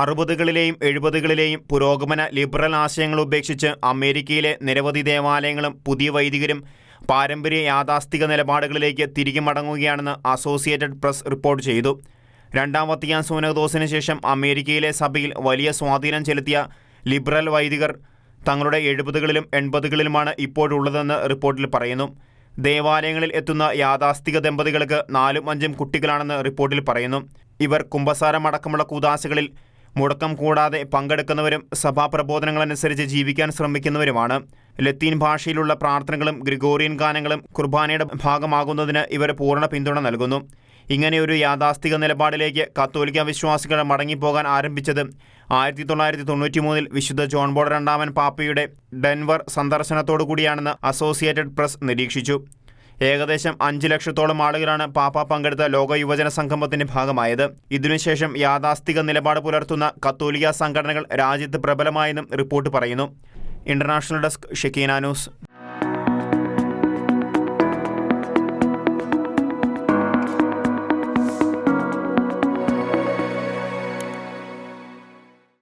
അറുപതുകളിലെയും എഴുപതുകളിലെയും പുരോഗമന ലിബറൽ ആശയങ്ങൾ ഉപേക്ഷിച്ച് അമേരിക്കയിലെ നിരവധി ദേവാലയങ്ങളും പുതിയ വൈദികരും പാരമ്പര്യ യാഥാസ്ഥിക നിലപാടുകളിലേക്ക് തിരികെ മടങ്ങുകയാണെന്ന് അസോസിയേറ്റഡ് പ്രസ് റിപ്പോർട്ട് ചെയ്തു. രണ്ടാം വത്തിക്കാൻ സൂനകദോസിന് ശേഷം അമേരിക്കയിലെ സഭയിൽ വലിയ സ്വാധീനം ചെലുത്തിയ ലിബറൽ വൈദികർ തങ്ങളുടെ എഴുപതുകളിലും എൺപതുകളിലുമാണ് ഇപ്പോഴുള്ളതെന്ന് റിപ്പോർട്ടിൽ പറയുന്നു. ദേവാലയങ്ങളിൽ എത്തുന്ന യാഥാസ്ഥിക ദമ്പതികൾക്ക് നാലും അഞ്ചും കുട്ടികളാണെന്ന് റിപ്പോർട്ടിൽ പറയുന്നു. ഇവർ കുംഭസാരമടക്കമുള്ള കൂതാശകളിൽ മുടക്കം കൂടാതെ പങ്കെടുക്കുന്നവരും സഭാപ്രബോധനങ്ങളനുസരിച്ച് ജീവിക്കാൻ ശ്രമിക്കുന്നവരുമാണ്. ലത്തീൻ ഭാഷയിലുള്ള പ്രാർത്ഥനകളും ഗ്രിഗോറിയൻ ഗാനങ്ങളും കുർബാനയുടെ ഭാഗമാകുന്നതിന് ഇവർ പൂർണ പിന്തുണ നൽകുന്നു. ഇങ്ങനെയൊരു യാഥാസ്ഥിക നിലപാടിലേക്ക് കത്തോലിക്ക വിശ്വാസികൾ മടങ്ങിപ്പോകാൻ ആരംഭിച്ചത് ആയിരത്തി തൊള്ളായിരത്തി തൊണ്ണൂറ്റി മൂന്നിൽ വിശുദ്ധ ജോൺ ബോൾ രണ്ടാമൻ പാപ്പയുടെ ഡെൻവർ സന്ദർശനത്തോടു കൂടിയാണെന്ന് അസോസിയേറ്റഡ് പ്രസ് നിരീക്ഷിച്ചു. ഏകദേശം അഞ്ച് ലക്ഷത്തോളം ആളുകളാണ് പാപ്പ പങ്കെടുത്ത ലോക യുവജന സംഗമത്തിന്റെ ഭാഗമായത്. ഇതിനുശേഷം യാഥാസ്ഥിക നിലപാട് പുലർത്തുന്ന കത്തോലിക്ക സംഘടനകൾ രാജ്യത്ത് പ്രബലമായെന്നും റിപ്പോർട്ട് പറയുന്നു. International desk Shekinah news.